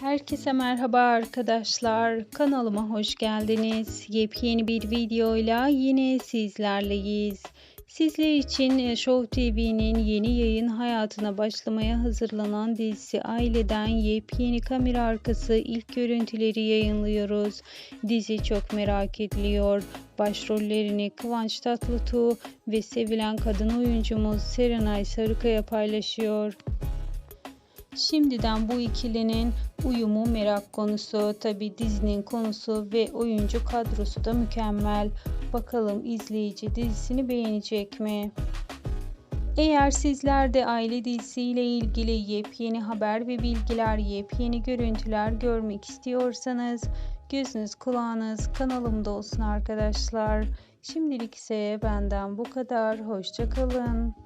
Herkese merhaba arkadaşlar. Kanalıma hoş geldiniz. Yepyeni bir videoyla yine sizlerleyiz. Sizler için e, Show TV'nin yeni yayın hayatına başlamaya hazırlanan dizisi Aileden yepyeni kamera arkası ilk görüntüleri yayınlıyoruz. Dizi çok merak ediliyor. Başrollerini Kıvanç Tatlıtuğ ve sevilen kadın oyuncumuz Serenay Sarıkaya paylaşıyor. Şimdiden bu ikilinin uyumu merak konusu. Tabi dizinin konusu ve oyuncu kadrosu da mükemmel. Bakalım izleyici dizisini beğenecek mi? Eğer sizler de aile dizisiyle ilgili yepyeni haber ve bilgiler, yepyeni görüntüler görmek istiyorsanız gözünüz kulağınız kanalımda olsun arkadaşlar. Şimdilik ise benden bu kadar. Hoşçakalın.